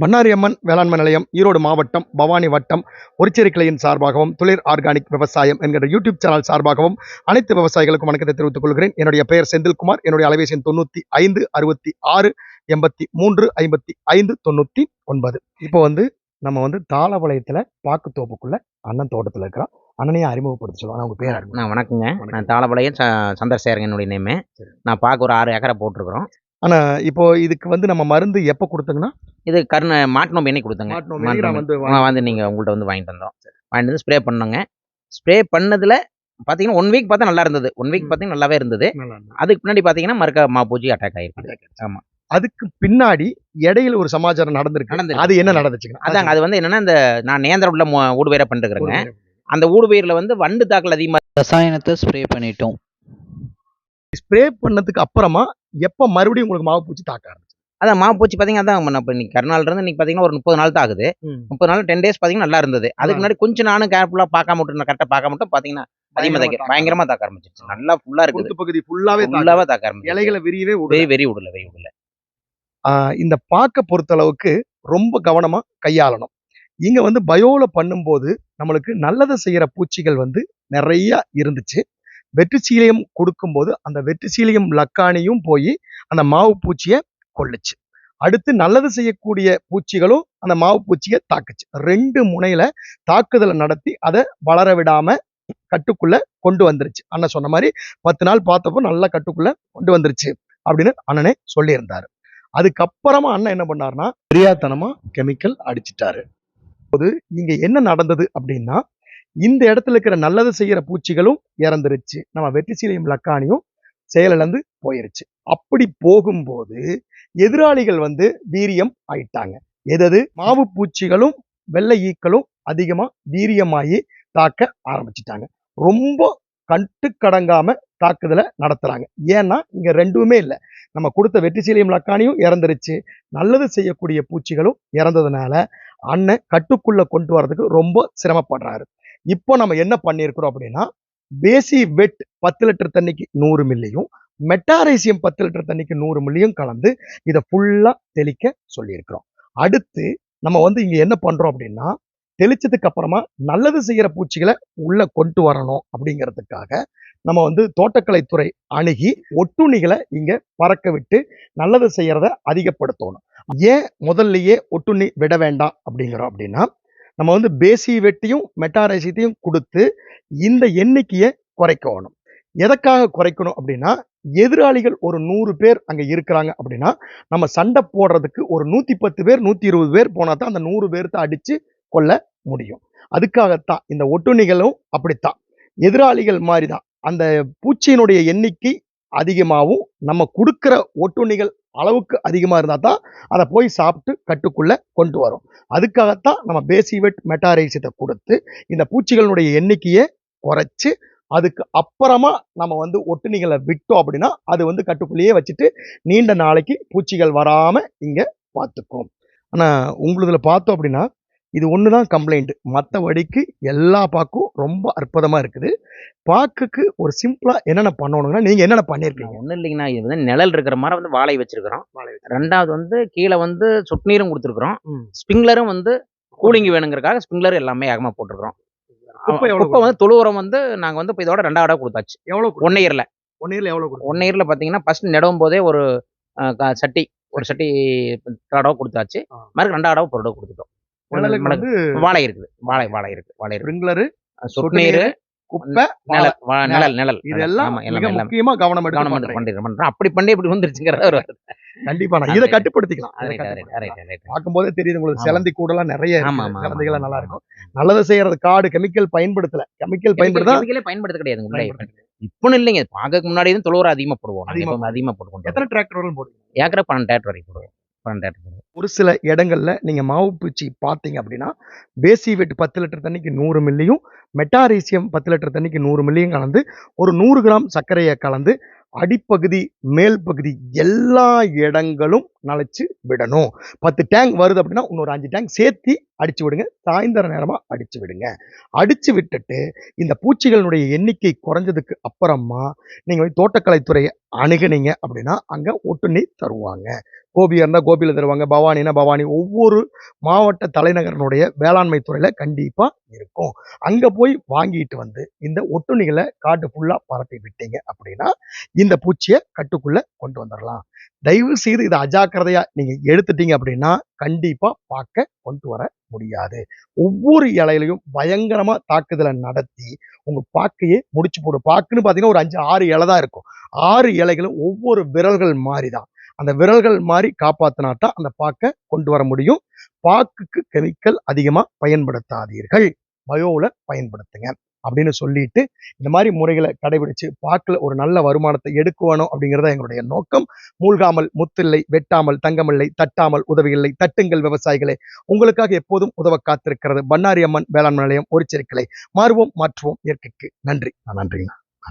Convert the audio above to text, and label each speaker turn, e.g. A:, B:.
A: பண்ணாரி அம்மன் வேளாண்மை நிலையம் ஈரோடு மாவட்டம் பவானி வட்டம் ஒரிச்சேரி கிளையின் சார்பாகவும் துளிர் ஆர்கானிக் விவசாயம் என்கிற யூடியூப் சேனல் சார்பாகவும் அனைத்து விவசாயிகளுக்கும் வணக்கத்தை தெரிவித்துக் கொள்கிறேன். என்னுடைய பெயர் செந்தில்குமார். என்னுடைய அலைபேசி எண் தொண்ணூற்றி ஐந்து அறுபத்தி ஆறு எண்பத்தி மூன்று ஐம்பத்தி ஐந்து தொண்ணூற்றி ஒன்பது. இப்போ வந்து நம்ம வந்து தாளபாளையத்தில் பாக்குத்தோப்புக்குள்ள அண்ணன் தோட்டத்தில் இருக்கிறோம் அண்ணனையும் அறிமுகப்படுத்த சொல்லுவாங்க அவங்க பேர்
B: நான் வணக்கங்க. நான் தாளபாளையம் ச சந்திரசேகரன் என்னுடைய நேமு. நான் பார்க்க ஒரு ஆறு ஏக்கரை போட்டிருக்கிறோம்.
A: இப்போ இதுக்கு வந்து நம்ம மருந்து எப்போ கொடுத்தோங்கன்னா
B: இது கருண மாட்டு நோம்பு எண்ணெய் கொடுத்தங்க.
A: மாட்டு
B: மாட்டு
A: நான்
B: நோம்பு.
A: வந்து
B: வந்து நீங்கள் உங்கள்கிட்ட வந்து வாங்கிட்டு வந்தோம். வாங்கிட்டு வந்து ஸ்ப்ரே பண்ணோங்க. ஸ்ப்ரே பண்ணதில் பார்த்தீங்கன்னா ஒன் வீக் பார்த்தா நல்லா இருந்தது. One week. பார்த்தீங்கன்னா நல்லாவே இருந்தது. அதுக்கு முன்னாடி பார்த்தீங்கன்னா மறுக்க மா பூச்சி அட்டாக் ஆயிருக்கு ஆமா.
A: அதுக்கு பின்னாடி இடையில ஒரு சமாச்சாரம் நடந்திருக்கு.
B: நடந்திருக்கு.
A: அது என்ன நடந்துச்சுங்க?
B: அதாங்க அது வந்து என்னன்னா இந்த நான் நேந்திர உள்ள மு- ஊடு வேற பண்ணிருக்கிறேங்க அந்த ஊடு பயிரில் வந்து வண்டு தாக்கல் அதிகமாக
C: ரசாயனத்தை ஸ்ப்ரே பண்ணிட்டோம்.
A: ஸ்ப்ரே பண்ணதுக்கு அப்புறமா எப்ப மறுபடியும் உங்களுக்கு மாவு பூச்சி தாக்க ஆரம்பிச்சு
B: அதான் மா பூச்சி பார்த்தீங்கன்னா அதான் இப்போ இன்னைக்கு கருநாள் இருந்து இன்னைக்கு பார்த்தீங்கன்னா ஒரு முப்பது நாள் தான் ஆகுது. முப்பது நாள் டென் டேஸ் பார்த்தீங்கன்னா நல்லா இருந்தது. அதுக்கு முன்னாடி கொஞ்சம் நானும் கேர்ஃபுல்லாக பார்க்காம விட்டு கரெக்டாக பார்க்காம விட்டு பார்த்தீங்கன்னா அதிகமாக தாக்க பயங்கரமா தாக்க ஆரம்பிச்சிருச்சு. நல்லா ஃபுல்லா இருக்குது.
A: பகுதி ஃபுல்லாவே
B: ஃபுல்லாவே தாக்க ஆரம்பிச்சு
A: இலைகளை விரியவே.
B: வெறி வெறி விடல வெறி விடல.
A: இந்த பாக்க பொறுத்தளவுக்கு ரொம்ப கவனமா கையாளணும். இங்க வந்து பயோல பண்ணும்போது நம்மளுக்கு நல்லதை செய்யற பூச்சிகள் வந்து நிறைய இருந்துச்சு. வெற்றி வெற்றிசீலியம் கொடுக்கும்போது அந்த வெற்றி வெற்றிசீலியம் லக்கானியும் போய் அந்த மாவு பூச்சியை கொல்லுச்சு. அடுத்து நல்லது செய்யக்கூடிய பூச்சிகளும் அந்த மாவு பூச்சியை தாக்குச்சு. ரெண்டு முனையில தாக்குதலை நடத்தி அதை வளர விடாம கட்டுக்குள்ள கொண்டு வந்துருச்சு. அண்ணன் சொன்ன மாதிரி பத்து நாள் பார்த்தப்போ நல்லா கட்டுக்குள்ள கொண்டு வந்துருச்சு அப்படின்னு அண்ணனே சொல்லியிருந்தாரு. அதுக்கப்புறமா அண்ணன் என்ன பண்ணாருன்னா தெரியாதனமா கெமிக்கல் அடிச்சிட்டாரு. போது இங்க என்ன நடந்தது அப்படின்னா இந்த இடத்துல இருக்கிற நல்லது செய்கிற பூச்சிகளும் இறந்துருச்சு. நம்ம வெற்றிசீலையும் லக்கானியும் செயலிழந்து போயிருச்சு. அப்படி போகும்போது எதிராளிகள் வந்து வீரியம் ஆயிட்டாங்க. எதது? மாவு பூச்சிகளும் வெள்ளை ஈக்களும் அதிகமாக வீரியமாகி தாக்க ஆரம்பிச்சிட்டாங்க. ரொம்ப கட்டுக்கடங்காம தாக்குதலை நடத்துறாங்க. ஏன்னா இங்க ரெண்டுமே இல்லை. நம்ம கொடுத்த வெற்றிசீலியம் லக்கானியும் இறந்துருச்சு. நல்லது செய்யக்கூடிய பூச்சிகளும் இறந்ததுனால அண்ணன் கட்டுக்குள்ள கொண்டு வரதுக்கு ரொம்ப சிரமப்படுறாரு. இப்போ நம்ம என்ன பண்ணியிருக்கிறோம் அப்படின்னா பேசி வெட் பத்து லிட்டர் தண்ணிக்கு நூறு மில்லியும் மெட்டாரைசியம் பத்து லிட்டர் தண்ணிக்கு நூறு மில்லியும் கலந்து இதை ஃபுல்லாக தெளிக்க சொல்லியிருக்கிறோம். அடுத்து நம்ம வந்து இங்கே என்ன பண்ணுறோம் அப்படின்னா தெளிச்சதுக்கு அப்புறமா நல்லது செய்கிற பூச்சிகளை உள்ளே கொண்டு வரணும் அப்படிங்கிறதுக்காக நம்ம வந்து தோட்டக்கலைத்துறை அணுகி ஒட்டுண்ணிகளை இங்கே பறக்க விட்டு நல்லது செய்கிறத அதிகப்படுத்தணும். ஏன் முதல்லையே ஒட்டுண்ணி விட வேண்டாம் அப்படிங்கிறோம் அப்படின்னா நம்ம வந்து பேசி வெட்டியும் மெட்டாரைசியத்தையும் கொடுத்து இந்த எண்ணிக்கையை குறைக்கணும். எதற்காக குறைக்கணும் அப்படின்னா எதிராளிகள் ஒரு நூறு பேர் அங்கே இருக்கிறாங்க அப்படின்னா நம்ம சண்டை போடுறதுக்கு ஒரு நூற்றி பத்து பேர் நூற்றி இருபது பேர் போனால் தான் அந்த நூறு பேர்த்த அடித்து கொள்ள முடியும். அதுக்காகத்தான் இந்த ஒட்டுண்ணிகளும் அப்படித்தான். எதிராளிகள் மாதிரி தான் அந்த பூச்சியினுடைய எண்ணிக்கை அதிகமாகவும் நம்ம கொடுக்குற ஒட்டுண்ணிகள் அளவுக்கு அதிகமாக இருந்தால் தான் அதை போய் சாப்பிட்டு கட்டுக்குள்ளே கொண்டு வரும். அதுக்காகத்தான் நம்ம பேசிவெட் மெட்டாரைசியத்தை கொடுத்து இந்த பூச்சிகளுடைய எண்ணிக்கையை குறைச்சி அதுக்கு அப்புறமா நம்ம வந்து ஒட்டுணிகளை விட்டோம் அப்படின்னா அது வந்து கட்டுக்குள்ளேயே வச்சுட்டு நீண்ட நாளைக்கு பூச்சிகள் வராமல் இங்கே பார்த்துக்கும் ஆனால் உங்களுதில் பார்த்தோம் அப்படின்னா இது ஒன்று தான் கம்ப்ளைண்ட் மற்றபடிக்கு எல்லா பாக்கும் ரொம்ப அற்புதமா இருக்குது. பாக்குக்கு ஒரு சிம்பிளா என்னென்ன பண்ணணுங்கன்னா நீங்க என்னென்ன பண்ணிருக்கீங்க?
B: ஒன்றும் இல்லைங்கண்ணா. இது வந்து நிழல் இருக்கிற மாதிரி வந்து வாழை வச்சிருக்கிறோம். ரெண்டாவது வந்து கீழே வந்து சொட்டு நீரும் கொடுத்துருக்குறோம்.
A: ம்.
B: ஸ்ப்ரிங்லரும் வந்து கூலிங் வேணுங்கிறக்காக ஸ்ப்ரிங்லர் எல்லாமே ஏகமாக போட்டிருக்கிறோம்.
A: குப்பை
B: குப்பை வந்து தொழு உரம் வந்து நாங்கள் வந்து இப்போ இதோட ரெண்டாவது தடவை கொடுத்தாச்சு.
A: எவ்வளவு
B: ஒன் இயரில்.
A: ஒன் இயர்ல கொடுக்கும்
B: ஒன் இயரில் பார்த்தீங்கன்னா ஃபர்ஸ்ட் நடும் போதே ஒரு சட்டி ஒரு சட்டி. தடவை கொடுத்தாச்சு. மறுக்கு ரெண்டாவது தடவை பொருடை கொடுத்துட்டோம். வாழை இருக்குது. வாழை வாழை இருக்கு வாழை
A: ஸ்ப்ரிங்லரு
B: சொட்டு நீர்
A: குப்பை
B: நிழல் நிழல்.
A: இதெல்லாம்
B: எல்லாமே எல்லாமே.
A: முக்கியமா கவனம்
B: கவனம் அப்படி பண்ணி இப்படி வந்துருச்சுங்கிறத ஒரு
A: கண்டிப்பா இதை. கட்டுப்படுத்திக்கலாம். பார்க்கும்போதே தெரியுது உங்களுக்கு. சிலந்தி கூடலாம் நிறைய சிலந்திகள் நல்லா. இருக்கும் நல்லதை செய்யறது காடு கெமிக்கல் பயன்படுத்தல. கெமிக்கல் பயன்படுத்தா?
B: பயன்படுத்த கிடையாது உள்ள.
A: பயன்படுத்த
B: இப்போ இல்லைங்க. பார்க்க முன்னாடி தான் தொழுவரம் அதிகமா போடுவோம்.
A: அதிகமா
B: எப்பவுமே அதிகமா போட்டுக்கொண்டு
A: எத்தனை டிராக்டர் போடுவீங்க?
B: ஏக்கரை பன்னெண்டு டேரக்டர் வரைக்கும் போடுவோம். பன்னெண்டாயிரத்து
A: ஒரு சில இடங்களில் நீங்கள் மாவு பூச்சி பார்த்தீங்க அப்படின்னா பேசி வெட்டு பத்து லிட்டர் தண்ணிக்கு நூறு மில்லியும் மெட்டாரீசியம் பத்து லிட்டர் தண்ணிக்கு நூறு மில்லியும் கலந்து ஒரு நூறு கிராம் சர்க்கரையை கலந்து அடிப்பகுதி மேல் பகுதி எல்லா இடங்களும் நனைச்சு விடணும். பத்து டேங்க் வருது அப்படின்னா இன்னொரு அஞ்சு டேங்க் சேர்த்து அடிச்சு விடுங்க. சாயந்தர நேரமா அடிச்சு விடுங்க. அடிச்சு விட்டுட்டு இந்த பூச்சிகளினுடைய எண்ணிக்கை குறைஞ்சதுக்கு அப்புறமா நீங்க போய் தோட்டக்கலைத்துறையை அணுகுனீங்க அப்படின்னா அங்க ஒட்டுண்ணி தருவாங்க. கோபியா இருந்தால் கோபியில் தருவாங்க. பவானினா பவானி. ஒவ்வொரு மாவட்ட தலைநகரனுடைய வேளாண்மை துறையில் கண்டிப்பாக இருக்கும். அங்கே போய் வாங்கிட்டு வந்து இந்த ஒட்டுண்ணிகளை காட்டு ஃபுல்லாக பரப்பி விட்டீங்க அப்படின்னா இந்த பூச்சியை கட்டுக்குள்ளே கொண்டு வந்துடலாம் தயவு செய்து இதை அஜாக்கிரதையா நீங்க எடுத்துட்டீங்க அப்படின்னா கண்டிப்பா பார்க்க கொண்டு வர முடியாது. ஒவ்வொரு இலையிலையும் பயங்கரமா தாக்குதலை நடத்தி உங்க பாக்கையே முடிச்சு போடும் பாக்குன்னு பாத்தீங்கன்னா ஒரு அஞ்சு ஆறு இலை தான் இருக்கும். ஆறு இலைகளும் ஒவ்வொரு விரல்கள் மாதிரி தான் அந்த விரல்கள் மாதிரி காப்பாத்தினாட்டா அந்த பாக்கை கொண்டு வர முடியும். பாக்குக்கு கெமிக்கல் அதிகமா பயன்படுத்தாதீர்கள். பயோல பயன்படுத்துங்க. அப்படின்னு சொல்லிட்டு இந்த மாதிரி முறைகளை கடைபிடிச்சு பார்க்கல ஒரு நல்ல வருமானத்தை எடுக்கணும் அப்படிங்கிறத எங்களுடைய நோக்கம். மூழ்காமல் முத்தில்லை வெட்டாமல் தங்கமில்லை தட்டாமல் உதவியில்லை தட்டுங்கள் விவசாயிகளே. உங்களுக்காக எப்போதும் உதவ காத்திருக்கிறது பண்ணாரி அம்மன் வேளாண் நிலையம் ஒரு செருக்களை மாறுவோம் மாற்றுவோம் இயற்கைக்கு. நன்றி. நன்றிங்கண்ணா.